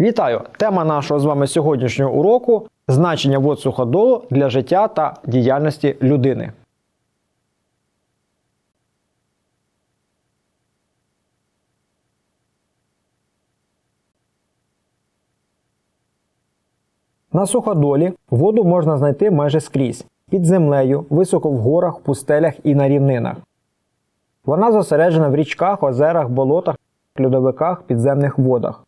Вітаю! Тема нашого з вами сьогоднішнього уроку значення вод суходолу для життя та діяльності людини. На суходолі воду можна знайти майже скрізь під землею, високо в горах, пустелях і на рівнинах. Вона зосереджена в річках, озерах, болотах, льодовиках, підземних водах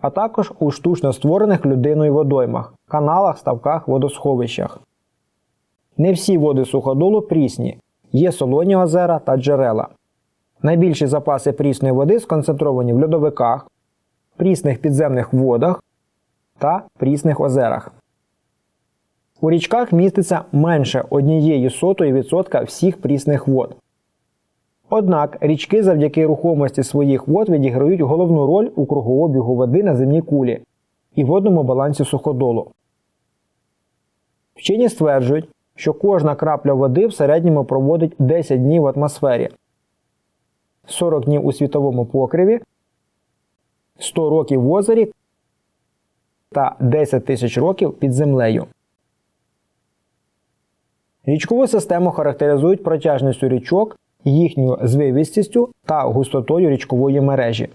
а також у штучно створених людиною водоймах, каналах, ставках, водосховищах. Не всі води суходолу прісні, є солоні озера та джерела. Найбільші запаси прісної води сконцентровані в льодовиках, прісних підземних водах та прісних озерах. У річках міститься менше однієї сотої відсотка всіх прісних вод. Однак річки завдяки рухомості своїх вод відіграють головну роль у кругообігу води на земній кулі і водному балансі суходолу. Вчені стверджують, що кожна крапля води в середньому проводить 10 днів в атмосфері, 40 днів у світовому покриві, 100 років в озері та 10 тисяч років під землею. Річкову систему характеризують протяжністю річок їхньою звивістістю та густотою річкової мережі.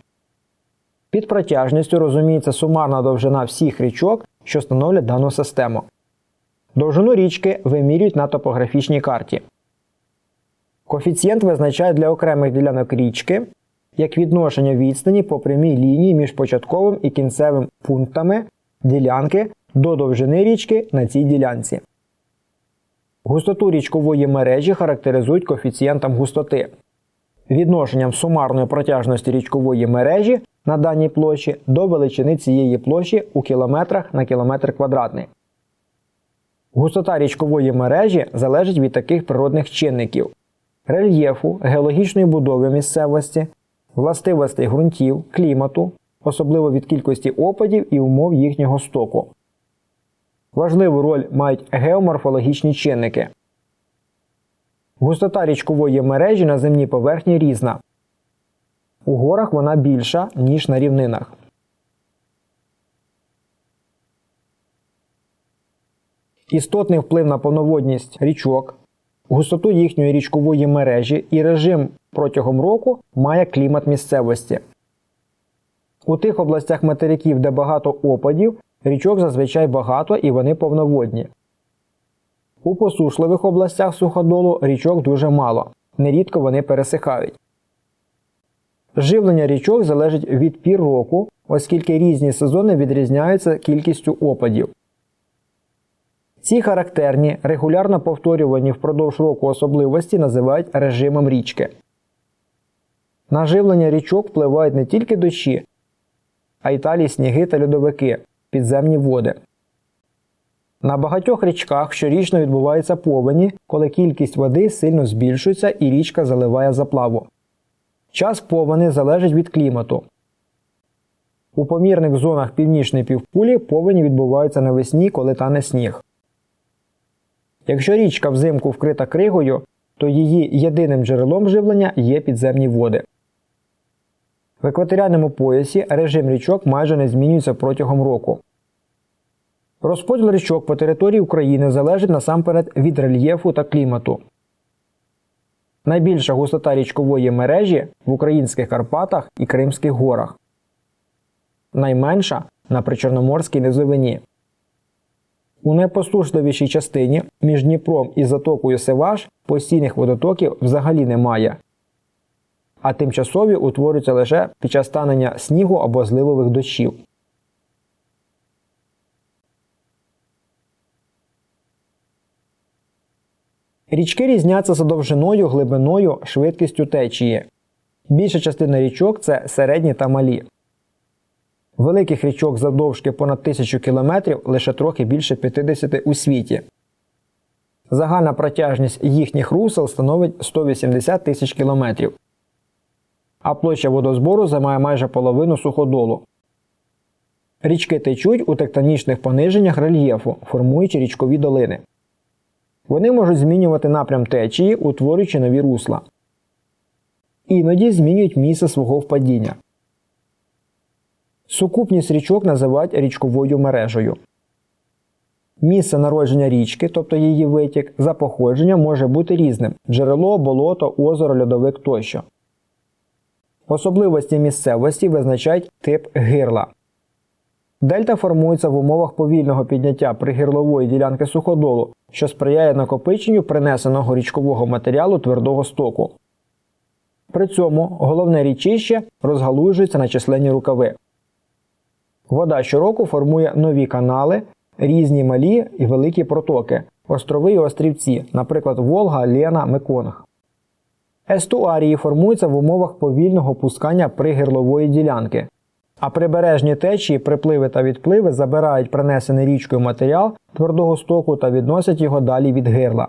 Під протяжністю розуміється сумарна довжина всіх річок, що становлять дану систему. Довжину річки вимірюють на топографічній карті. Коефіцієнт визначають для окремих ділянок річки як відношення відстані по прямій лінії між початковим і кінцевим пунктами ділянки до довжини річки на цій ділянці. Густоту річкової мережі характеризують коефіцієнтом густоти. Відношенням сумарної протяжності річкової мережі на даній площі до величини цієї площі у кілометрах на кілометр квадратний. Густота річкової мережі залежить від таких природних чинників: рельєфу, геологічної будови місцевості, властивостей ґрунтів, клімату, особливо від кількості опадів і умов їхнього стоку. Важливу роль мають геоморфологічні чинники. Густота річкової мережі на земній поверхні різна. У горах вона більша, ніж на рівнинах. Істотний вплив на повноводність річок, густоту їхньої річкової мережі і режим протягом року має клімат місцевості. У тих областях материків, де багато опадів, Річок зазвичай багато і вони повноводні. У посушливих областях суходолу річок дуже мало, нерідко вони пересихають. Живлення річок залежить від пір року, оскільки різні сезони відрізняються кількістю опадів. Ці характерні, регулярно повторювані впродовж року особливості називають режимом річки. На живлення річок впливають не тільки дощі, а й талі сніги та льодовики підземні води. На багатьох річках щорічно відбуваються повені, коли кількість води сильно збільшується і річка заливає заплаву. Час повені залежить від клімату. У помірних зонах північної півкулі повені відбуваються навесні, коли тане сніг. Якщо річка взимку вкрита кригою, то її єдиним джерелом живлення є підземні води. В екваторіальному поясі режим річок майже не змінюється протягом року. Розподіл річок по території України залежить насамперед від рельєфу та клімату. Найбільша густота річкової мережі в українських Карпатах і Кримських горах. Найменша на причорноморській низовині. У найпостушливішій частині між Дніпром і затокою Севаш постійних водотоків взагалі немає а тимчасові утворюються лише під час станення снігу або зливових дощів. Річки різняться за довжиною, глибиною, швидкістю течії. Більша частина річок це середні та малі. Великих річок завдовжки понад 1000 км лише трохи більше 50 у світі. Загальна протяжність їхніх русел становить 180 тисяч кілометрів а площа водозбору займає майже половину суходолу. Річки течуть у тектонічних пониженнях рельєфу, формуючи річкові долини. Вони можуть змінювати напрям течії, утворюючи нові русла. Іноді змінюють місце свого впадіння. Сукупність річок називають річковою мережею. Місце народження річки, тобто її витік, за походженням може бути різним джерело, болото, озеро, льодовик тощо. Особливості місцевості визначають тип гирла. Дельта формується в умовах повільного підняття пригірлової ділянки суходолу, що сприяє накопиченню принесеного річкового матеріалу твердого стоку. При цьому головне річище розгалужується на численні рукави. Вода щороку формує нові канали, різні малі і великі протоки, острови і острівці, наприклад, Волга, Лена, Меконг. Естуарії формуються в умовах повільного пускання пригирлової ділянки, а прибережні течії, припливи та відпливи забирають принесений річкою матеріал твердого стоку та відносять його далі від гирла.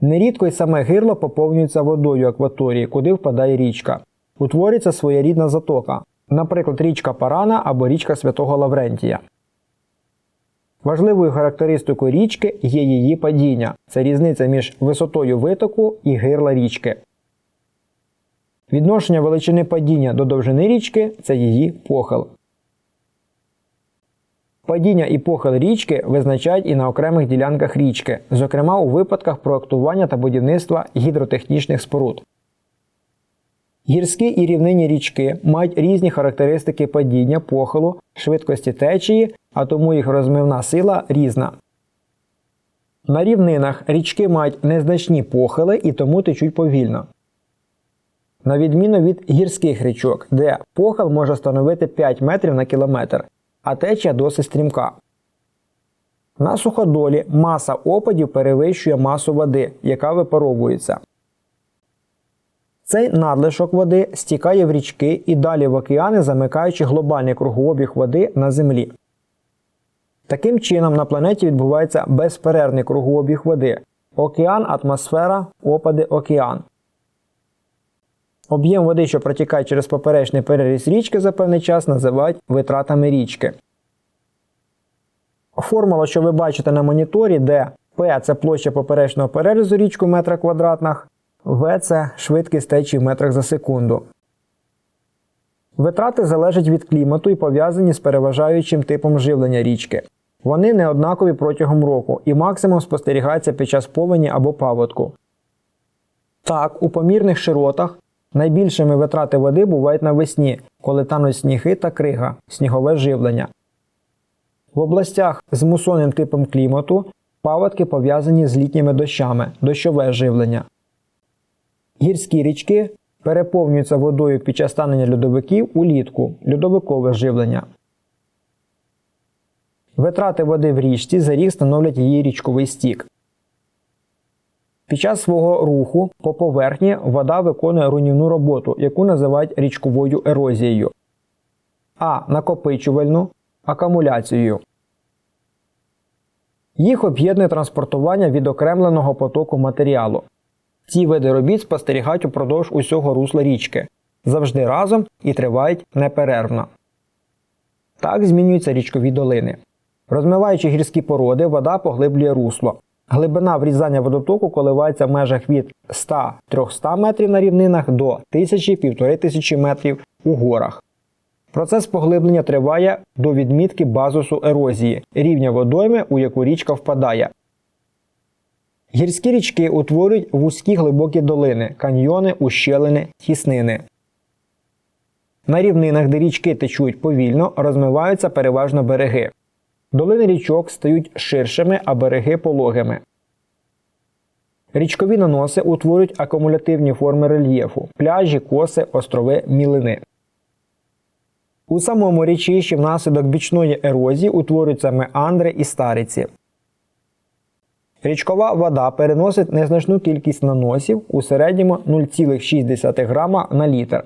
Нерідко й саме гирло поповнюється водою акваторії, куди впадає річка. Утворюється своєрідна затока, наприклад, річка Парана або річка Святого Лаврентія. Важливою характеристикою річки є її падіння. Це різниця між висотою витоку і гирла річки. Відношення величини падіння до довжини річки це її похил. Падіння і похил річки визначають і на окремих ділянках річки, зокрема у випадках проектування та будівництва гідротехнічних споруд. Гірські і рівнинні річки мають різні характеристики падіння, похилу, швидкості течії, а тому їх розмивна сила різна. На рівнинах річки мають незначні похили і тому течуть повільно. На відміну від гірських річок, де похил може становити 5 метрів на кілометр, а течія досить стрімка. На суходолі маса опадів перевищує масу води, яка випаровується. Цей надлишок води стікає в річки і далі в океани, замикаючи глобальний кругообіг води на землі. Таким чином, на планеті відбувається безперервний кругообіг води. Океан, атмосфера, опади, океан. Об'єм води, що протікає через поперечний переріз річки за певний час, називають витратами річки. Формула, що ви бачите на моніторі, де P це площа поперечного перерізу річку метра квадратних, V це швидкість течії в метрах за секунду. Витрати залежать від клімату і пов'язані з переважаючим типом живлення річки. Вони неоднакові протягом року і максимум спостерігається під час повені або паводку. Так, у помірних широтах найбільшими витрати води бувають навесні, коли тануть сніги та крига, снігове живлення. В областях з мусонним типом клімату паводки пов'язані з літніми дощами, дощове живлення. Гірські річки переповнюються водою під час станення льодовиків улітку, льодовикове живлення. Витрати води в річці за рік становлять її річковий стік. Під час свого руху по поверхні вода виконує руйнівну роботу, яку називають річковою ерозією, а накопичувальну акумуляцією. Їх об'єднує транспортування відокремленого потоку матеріалу. Ці види робіт спостерігають упродовж усього русла річки, завжди разом і тривають неперервно. Так змінюються річкові долини. Розмиваючи гірські породи, вода поглиблює русло. Глибина врізання водотоку коливається в межах від 100-300 метрів на рівнинах до 1000-1500 метрів у горах. Процес поглиблення триває до відмітки базису ерозії, рівня водойми, у яку річка впадає. Гірські річки утворюють вузькі глибокі долини, каньйони, ущелини, тіснини. На рівнинах, де річки течуть повільно, розмиваються переважно береги. Долини річок стають ширшими, а береги пологими. Річкові наноси утворюють акумулятивні форми рельєфу пляжі, коси, острови, мілини. У самому річищі внаслідок бічної ерозії утворюються меандри і стариці. Річкова вода переносить незначну кількість наносів у середньому 0,6 грама на літр.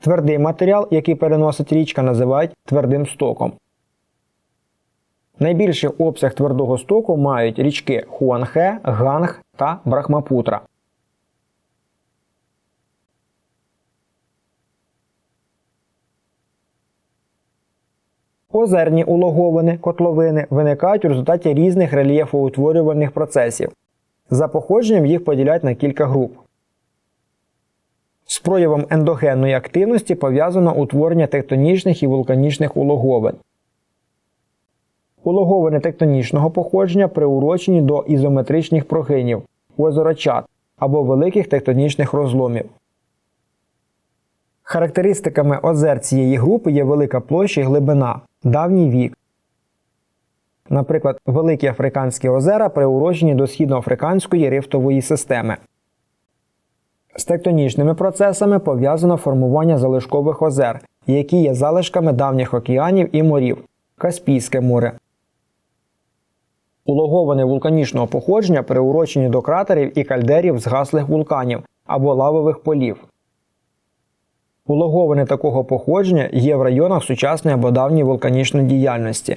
Твердий матеріал, який переносить річка, називають твердим стоком. Найбільший обсяг твердого стоку мають річки Хуанхе, Ганг та Брахмапутра. Озерні улоговини, котловини виникають у результаті різних рельєфоутворювальних процесів. За походженням їх поділяють на кілька груп. З проявом ендогенної активності пов'язано утворення тектонічних і вулканічних улоговин. Улоговини тектонічного походження приурочені до ізометричних прогинів, озерочат або великих тектонічних розломів. Характеристиками озер цієї групи є велика площа і глибина, давній вік. Наприклад, великі африканські озера приурочені до східноафриканської рифтової системи. З тектонічними процесами пов'язано формування залишкових озер, які є залишками давніх океанів і морів Каспійське море. Улоговини вулканічного походження приурочені до кратерів і кальдерів згаслих вулканів або лавових полів. Улоговини такого походження є в районах сучасної або давньої вулканічної діяльності.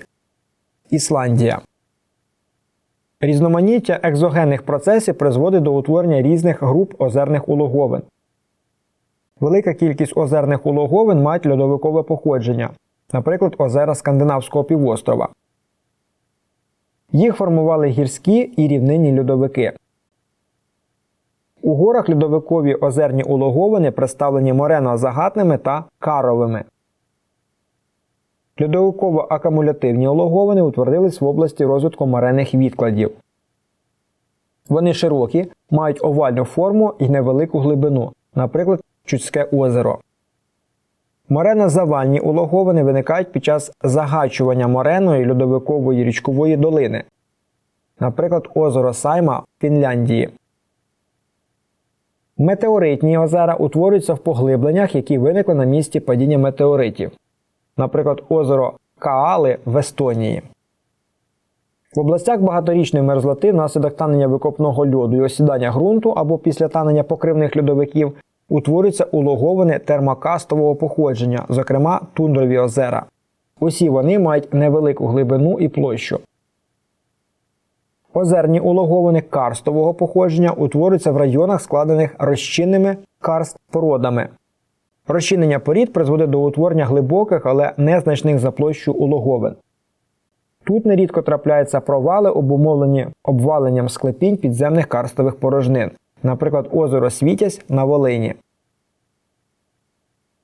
Ісландія. Різноманіття екзогенних процесів призводить до утворення різних груп озерних улоговин. Велика кількість озерних улоговин мають льодовикове походження, наприклад, озера Скандинавського півострова. Їх формували гірські і рівнинні льодовики. У горах льодовикові озерні улоговини представлені морено-загатними та каровими. Льодовиково-акумулятивні улоговини утворились в області розвитку морених відкладів. Вони широкі, мають овальну форму і невелику глибину, наприклад, Чудське озеро. Морено-завальні улоговини виникають під час загачування мореної льодовикової річкової долини, наприклад, озеро Сайма в Фінляндії. Метеоритні озера утворюються в поглибленнях, які виникли на місці падіння метеоритів, наприклад, озеро Каали в Естонії. В областях багаторічної мерзлоти внаслідок танення викопного льоду і осідання ґрунту або після танення покривних льодовиків утворюються улоговини термокастового походження, зокрема тундрові озера. Усі вони мають невелику глибину і площу. Озерні улоговини карстового походження утворюються в районах, складених розчинними карст-породами. Розчинення порід призводить до утворення глибоких, але незначних за площу улоговин. Тут нерідко трапляються провали, обумовлені обваленням склепінь підземних карстових порожнин, наприклад, озеро Світязь на Волині.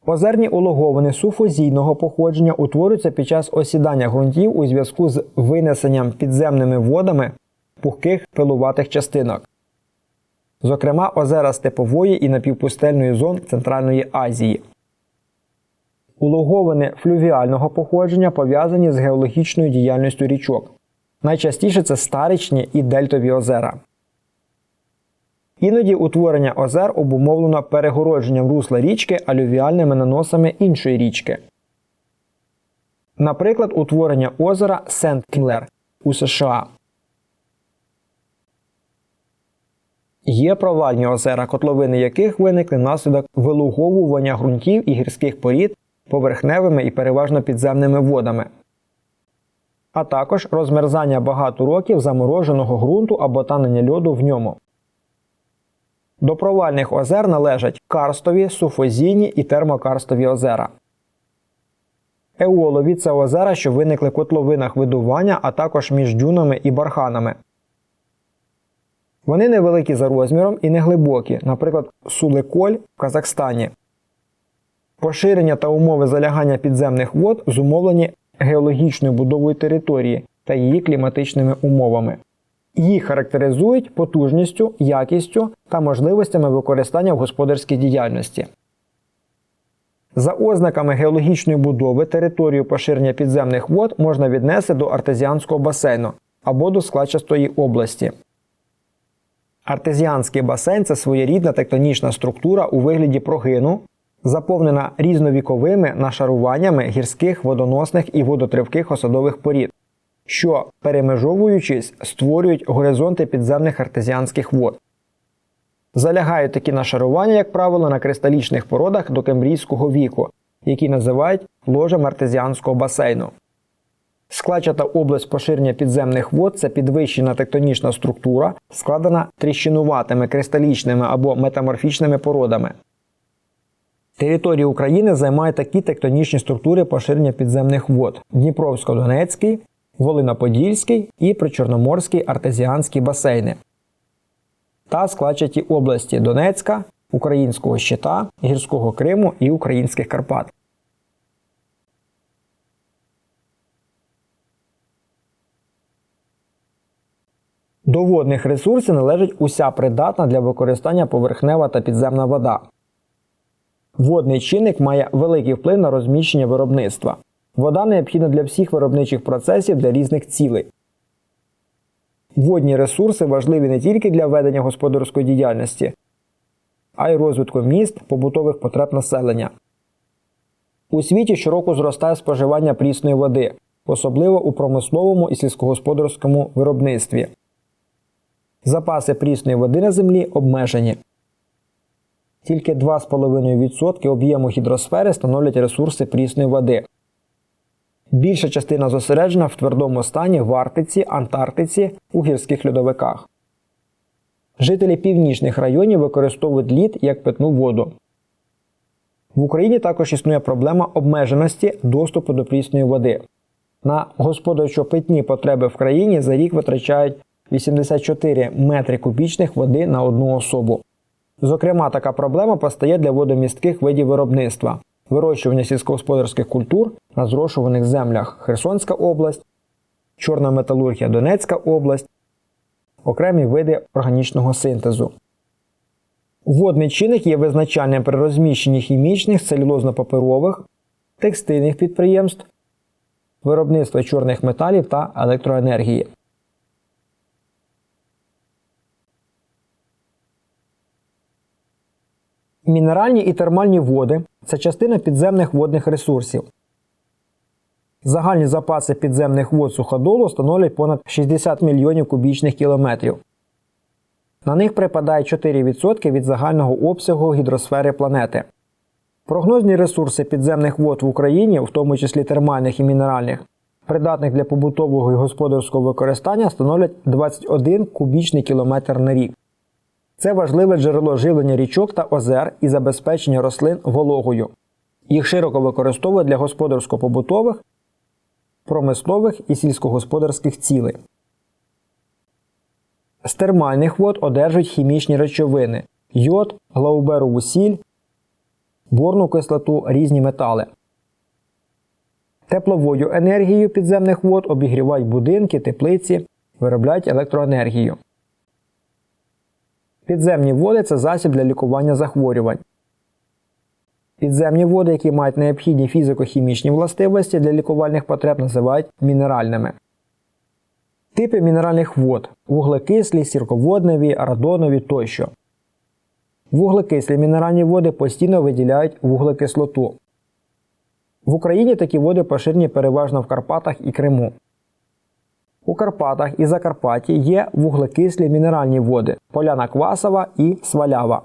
Озерні улоговини суфозійного походження утворюються під час осідання ґрунтів у зв'язку з винесенням підземними водами пухких пилуватих частинок, зокрема озера степової і напівпустельної зон Центральної Азії. Улоговини флювіального походження пов'язані з геологічною діяльністю річок. Найчастіше це старичні і дельтові озера. Іноді утворення озер обумовлено перегородженням русла річки алювіальними наносами іншої річки. Наприклад, утворення озера Сент-Клер у США. Є провальні озера, котловини яких виникли внаслідок вилуговування ґрунтів і гірських порід поверхневими і переважно підземними водами, а також розмерзання багато років замороженого ґрунту або танення льоду в ньому. До провальних озер належать карстові, суфозійні і термокарстові озера. Еолові це озера, що виникли в котловинах видування, а також між дюнами і барханами. Вони невеликі за розміром і неглибокі, наприклад, Суликоль в Казахстані. Поширення та умови залягання підземних вод зумовлені геологічною будовою території та її кліматичними умовами. Їх характеризують потужністю, якістю та можливостями використання в господарській діяльності. За ознаками геологічної будови територію поширення підземних вод можна віднести до артезіанського басейну або до складчастої області. Артезіанський басейн це своєрідна тектонічна структура у вигляді прогину, заповнена різновіковими нашаруваннями гірських водоносних і водотривких осадових порід, що, перемежовуючись, створюють горизонти підземних артезіанських вод. Залягають такі нашарування, як правило, на кристалічних породах до кембрійського віку, які називають ложем артезіанського басейну. Складчата область поширення підземних вод це підвищена тектонічна структура, складена тріщинуватими кристалічними або метаморфічними породами. Територію України займають такі тектонічні структури поширення підземних вод: Дніпровсько-Донецький, Волиноподільський і Причорноморський артезіанський басейни та складчаті області Донецька, українського щита, гірського Криму і українських Карпат. До водних ресурсів належить уся придатна для використання поверхнева та підземна вода. Водний чинник має великий вплив на розміщення виробництва. Вода необхідна для всіх виробничих процесів для різних цілей. Водні ресурси важливі не тільки для ведення господарської діяльності, а й розвитку міст, побутових потреб населення. У світі щороку зростає споживання прісної води, особливо у промисловому і сільськогосподарському виробництві. Запаси прісної води на землі обмежені. Тільки 2,5% об'єму гідросфери становлять ресурси прісної води. Більша частина зосереджена в твердому стані в Арктиці, Антарктиці, у гірських льодовиках. Жителі північних районів використовують лід як питну воду. В Україні також існує проблема обмеженості доступу до прісної води. На господарчо-питні потреби в країні за рік витрачають 84 метри кубічних води на одну особу. Зокрема, така проблема постає для водомістких видів виробництва, вирощування сільськогосподарських культур на зрошуваних землях Херсонська область, Чорна металургія Донецька область, окремі види органічного синтезу. Водний чинник є визначальним при розміщенні хімічних, целюлозно-паперових, текстильних підприємств, виробництва чорних металів та електроенергії. Мінеральні і термальні води це частина підземних водних ресурсів. Загальні запаси підземних вод суходолу становлять понад 60 мільйонів кубічних кілометрів. На них припадає 4% від загального обсягу гідросфери планети. Прогнозні ресурси підземних вод в Україні, в тому числі термальних і мінеральних, придатних для побутового і господарського використання, становлять 21 кубічний кілометр на рік. Це важливе джерело живлення річок та озер і забезпечення рослин вологою. Їх широко використовують для господарсько-побутових, промислових і сільськогосподарських цілей. З термальних вод одержують хімічні речовини йод, глауберову сіль, борну кислоту, різні метали. Тепловою енергією підземних вод обігрівають будинки, теплиці, виробляють електроенергію. Підземні води це засіб для лікування захворювань. Підземні води, які мають необхідні фізико-хімічні властивості для лікувальних потреб, називають мінеральними. Типи мінеральних вод вуглекислі, сірководневі, радонові тощо. Вуглекислі мінеральні води постійно виділяють вуглекислоту. В Україні такі води поширені переважно в Карпатах і Криму. У Карпатах і Закарпатті є вуглекислі мінеральні води поляна квасова і свалява.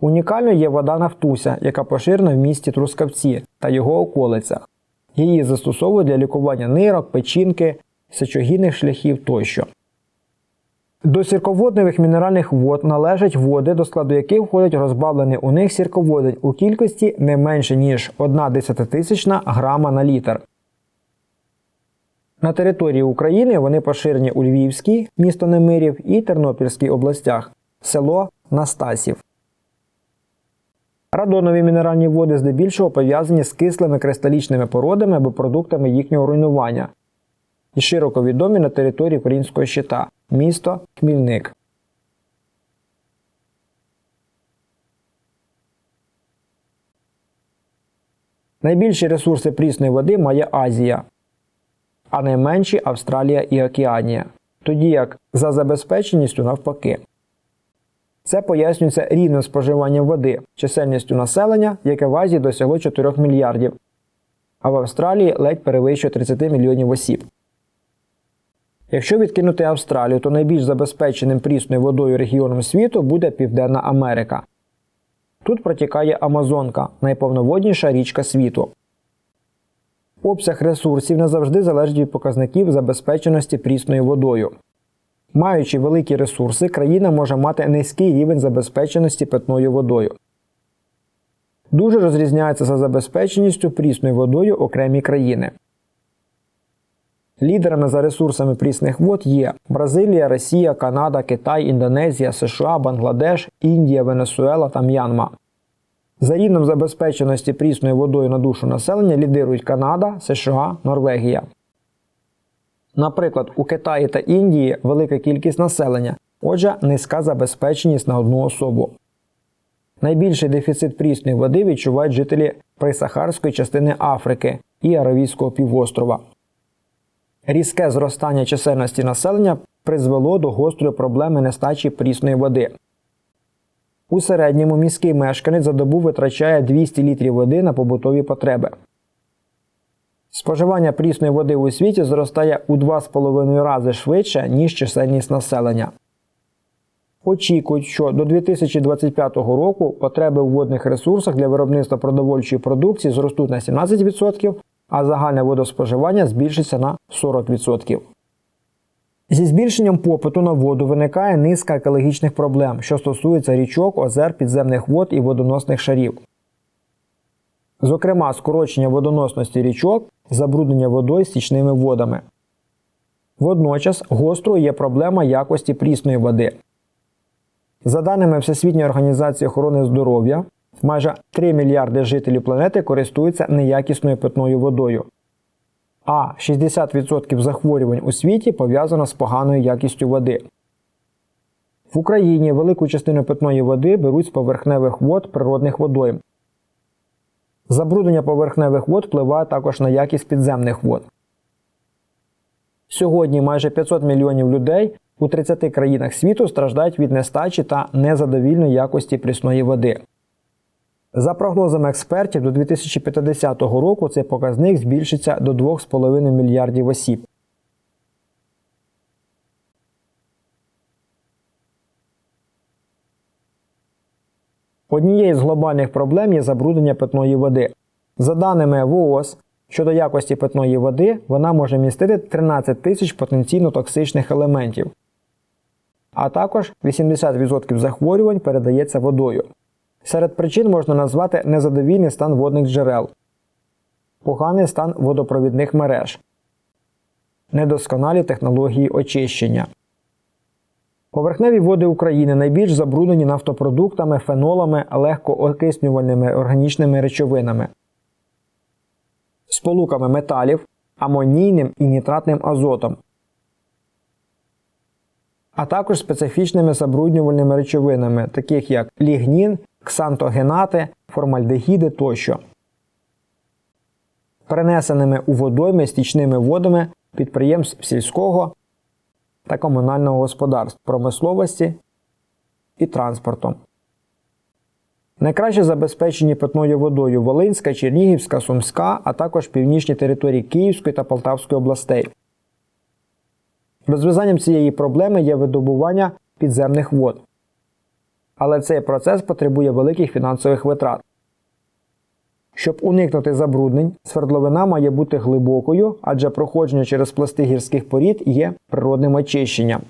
Унікальною є вода Нафтуся, яка поширена в місті Трускавці та його околицях. Її застосовують для лікування нирок, печінки, сечогінних шляхів тощо. До сірководневих мінеральних вод належать води, до складу яких входять розбавлені у них сірководень у кількості не менше ніж 1 десятитисячна грама на літр. На території України вони поширені у Львівській, місто Немирів, і Тернопільській областях, село Настасів. Радонові мінеральні води здебільшого пов'язані з кислими кристалічними породами або продуктами їхнього руйнування і широко відомі на території українського щита місто Хмільник. Найбільші ресурси прісної води має Азія, а найменші Австралія і Океанія, тоді як за забезпеченістю навпаки. Це пояснюється рівним споживанням води, чисельністю населення, яке в Азії досягло 4 мільярдів, а в Австралії ледь перевищує 30 мільйонів осіб. Якщо відкинути Австралію, то найбільш забезпеченим прісною водою регіоном світу буде Південна Америка. Тут протікає Амазонка, найповноводніша річка світу. Обсяг ресурсів не завжди залежить від показників забезпеченості прісною водою. Маючи великі ресурси, країна може мати низький рівень забезпеченості питною водою. Дуже розрізняються за забезпеченістю прісною водою окремі країни. Лідерами за ресурсами прісних вод є Бразилія, Росія, Канада, Китай, Індонезія, США, Бангладеш, Індія, Венесуела та М'янма. За рівнем забезпеченості прісною водою на душу населення лідирують Канада, США, Норвегія. Наприклад, у Китаї та Індії велика кількість населення, отже, низька забезпеченість на одну особу. Найбільший дефіцит прісної води відчувають жителі присахарської частини Африки і Аравійського півострова. Різке зростання чисельності населення призвело до гострої проблеми нестачі прісної води. У середньому міський мешканець за добу витрачає 200 літрів води на побутові потреби. Споживання прісної води у світі зростає у 2,5 рази швидше, ніж чисельність населення. Очікують, що до 2025 року потреби в водних ресурсах для виробництва продовольчої продукції зростуть на 17%, а загальне водоспоживання збільшиться на 40%. Зі збільшенням попиту на воду виникає низка екологічних проблем, що стосуються річок, озер, підземних вод і водоносних шарів. Зокрема, скорочення водоносності річок, забруднення водою стічними водами. Водночас гострою є проблема якості прісної води. За даними Всесвітньої організації охорони здоров'я, майже 3 мільярди жителів планети користуються неякісною питною водою, а 60% захворювань у світі пов'язано з поганою якістю води. В Україні велику частину питної води беруть з поверхневих вод природних водойм. Забруднення поверхневих вод впливає також на якість підземних вод. Сьогодні майже 500 мільйонів людей у 30 країнах світу страждають від нестачі та незадовільної якості прісної води. За прогнозами експертів, до 2050 року цей показник збільшиться до 2,5 мільярдів осіб. Однією з глобальних проблем є забруднення питної води. За даними ВООЗ, щодо якості питної води, вона може містити 13 тисяч потенційно токсичних елементів, а також 80% захворювань передається водою. Серед причин можна назвати незадовільний стан водних джерел, поганий стан водопровідних мереж, недосконалі технології очищення. Поверхневі води України найбільш забруднені нафтопродуктами, фенолами, легкоокиснювальними органічними речовинами, сполуками металів, амонійним і нітратним азотом, а також специфічними забруднювальними речовинами, таких як лігнін, ксантогенати, формальдегіди тощо, перенесеними у водойми стічними водами підприємств сільського та комунального господарств, промисловості і транспортом. Найкраще забезпечені питною водою Волинська, Чернігівська, Сумська, а також північні території Київської та Полтавської областей. Розв'язанням цієї проблеми є видобування підземних вод. Але цей процес потребує великих фінансових витрат. Щоб уникнути забруднень, свердловина має бути глибокою, адже проходження через пласти гірських порід є природним очищенням.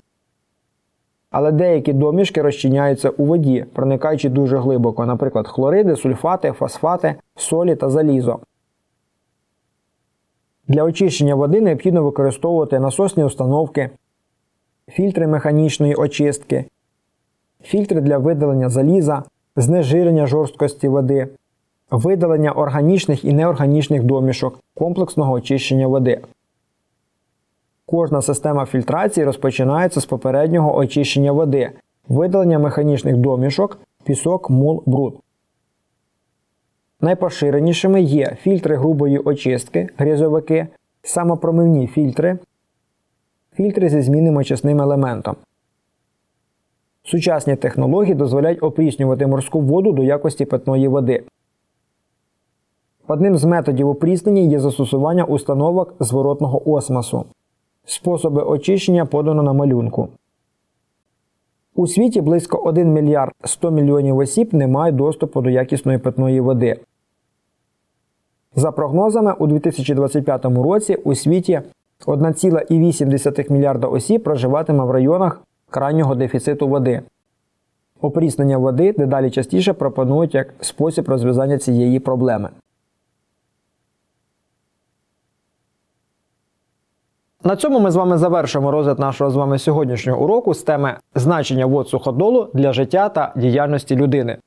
Але деякі домішки розчиняються у воді, проникаючи дуже глибоко, наприклад, хлориди, сульфати, фосфати, солі та залізо. Для очищення води необхідно використовувати насосні установки, фільтри механічної очистки, фільтри для видалення заліза, знежирення жорсткості води, видалення органічних і неорганічних домішок, комплексного очищення води. Кожна система фільтрації розпочинається з попереднього очищення води, видалення механічних домішок, пісок, мул, бруд. Найпоширенішими є фільтри грубої очистки, грізовики, самопромивні фільтри, фільтри зі змінним очисним елементом. Сучасні технології дозволяють опріснювати морську воду до якості питної води. Одним з методів опріснення є застосування установок зворотного осмосу. Способи очищення подано на малюнку. У світі близько 1 мільярд 100 мільйонів осіб не мають доступу до якісної питної води. За прогнозами, у 2025 році у світі 1,8 мільярда осіб проживатиме в районах крайнього дефіциту води. Опріснення води дедалі частіше пропонують як спосіб розв'язання цієї проблеми. На цьому ми з вами завершимо розгляд нашого з вами сьогоднішнього уроку з теми значення вод суходолу для життя та діяльності людини.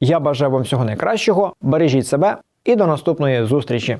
Я бажаю вам всього найкращого, бережіть себе і до наступної зустрічі!